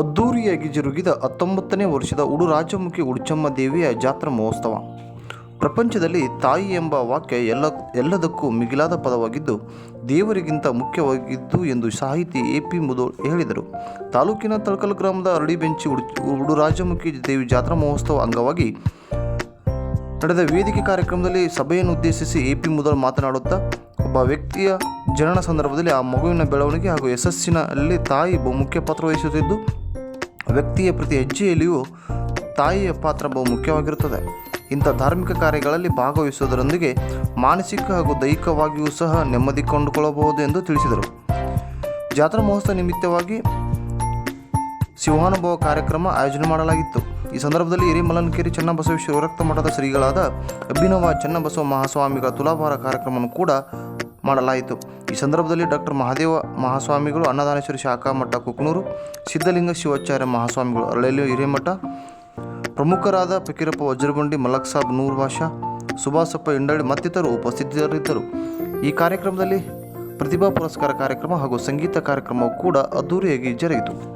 ಅದ್ದೂರಿಯಾಗಿ ಜರುಗಿದ ಹತ್ತೊಂಬತ್ತನೇ ವರ್ಷದ ಉಡುರಾಜಮುಖಿ ಉಡುಚಮ್ಮ ದೇವಿಯ ಜಾತ್ರಾ ಮಹೋತ್ಸವ. ಪ್ರಪಂಚದಲ್ಲಿ ತಾಯಿ ಎಂಬ ವಾಕ್ಯ ಎಲ್ಲ, ಎಲ್ಲದಕ್ಕೂ ಮಿಗಿಲಾದ ಪದವಾಗಿದ್ದು, ದೇವರಿಗಿಂತ ಮುಖ್ಯವಾಗಿದ್ದು ಎಂದು ಸಾಹಿತಿ ಎ ಪಿ ಮುದೋಳ್ ಹೇಳಿದರು. ತಾಲೂಕಿನ ತಳಕಲ್ ಗ್ರಾಮದ ಅರಳಿಬೆಂಚಿ ಉಡು, ಉಡುರಾಜಮುಖಿ ದೇವಿ ಜಾತ್ರಾ ಮಹೋತ್ಸವ ಅಂಗವಾಗಿ ನಡೆದ ವೇದಿಕೆ ಕಾರ್ಯಕ್ರಮದಲ್ಲಿ ಸಭೆಯನ್ನು ಉದ್ದೇಶಿಸಿ ಎ ಪಿ ಮುದೋಳ್ ಮಾತನಾಡುತ್ತಾ, ಒಬ್ಬ ವ್ಯಕ್ತಿಯ ಜನನ ಸಂದರ್ಭದಲ್ಲಿ ಆ ಮಗುವಿನ ಬೆಳವಣಿಗೆ ಹಾಗೂ ಯಶಸ್ಸಿನಲ್ಲಿ ತಾಯಿ ಬಹುಮುಖ್ಯ ಪಾತ್ರ ವಹಿಸುತ್ತಿದ್ದು ವ್ಯಕ್ತಿಯ ಪ್ರತಿ ಹೆಜ್ಜೆಯಲ್ಲಿಯೂ ತಾಯಿಯ ಪಾತ್ರ ಬಹು ಮುಖ್ಯವಾಗಿರುತ್ತದೆ. ಇಂಥ ಧಾರ್ಮಿಕ ಕಾರ್ಯಗಳಲ್ಲಿ ಭಾಗವಹಿಸುವುದರೊಂದಿಗೆ ಮಾನಸಿಕ ಹಾಗೂ ದೈಹಿಕವಾಗಿಯೂ ಸಹ ನೆಮ್ಮದಿ ಕೊಂಡುಕೊಳ್ಳಬಹುದು ಎಂದು ತಿಳಿಸಿದರು. ಜಾತ್ರಾ ಮಹೋತ್ಸವ ನಿಮಿತ್ತವಾಗಿ ಶಿವಾನುಭವ ಕಾರ್ಯಕ್ರಮ ಆಯೋಜನೆ ಮಾಡಲಾಗಿತ್ತು. ಈ ಸಂದರ್ಭದಲ್ಲಿ ಹಿರೇಮಲ್ಲನಕೆರೆ ಚನ್ನಬಸವೇಶ್ವರ ವಿರಕ್ತ ಮಠದ ಶ್ರೀಗಳಾದ ಅಭಿನವ ಚನ್ನಬಸವ ಮಹಾಸ್ವಾಮಿಗಳ ತುಲಾಭಾರ ಕಾರ್ಯಕ್ರಮವನ್ನು ಕೂಡ ಮಾಡಲಾಯಿತು. ಈ ಸಂದರ್ಭದಲ್ಲಿ ಡಾಕ್ಟರ್ ಮಹಾದೇವ ಮಹಾಸ್ವಾಮಿಗಳು, ಅನ್ನದಾನೇಶ್ವರಿ ಶಾಖಾ ಮಠ ಕುಕ್ನೂರು, ಸಿದ್ಧಲಿಂಗ ಶಿವಾಚಾರ್ಯ ಮಹಾಸ್ವಾಮಿಗಳು, ಅರಳೆಲು ಹಿರೇಮಠ, ಪ್ರಮುಖರಾದ ಫಕೀರಪ್ಪ ವಜ್ರಗುಂಡಿ, ಮಲಕ್ ಸಾಬ್ ನೂರ್ ಭಾಷಾ, ಸುಭಾಸಪ್ಪ ಇಂಡಳ್ಳಿ ಮತ್ತಿತರರು ಉಪಸ್ಥಿತರಿದ್ದರು. ಈ ಕಾರ್ಯಕ್ರಮದಲ್ಲಿ ಪ್ರತಿಭಾ ಪುರಸ್ಕಾರ ಕಾರ್ಯಕ್ರಮ ಹಾಗೂ ಸಂಗೀತ ಕಾರ್ಯಕ್ರಮವು ಕೂಡ ಅದ್ದೂರಿಯಾಗಿ ಜರುಗಿತು.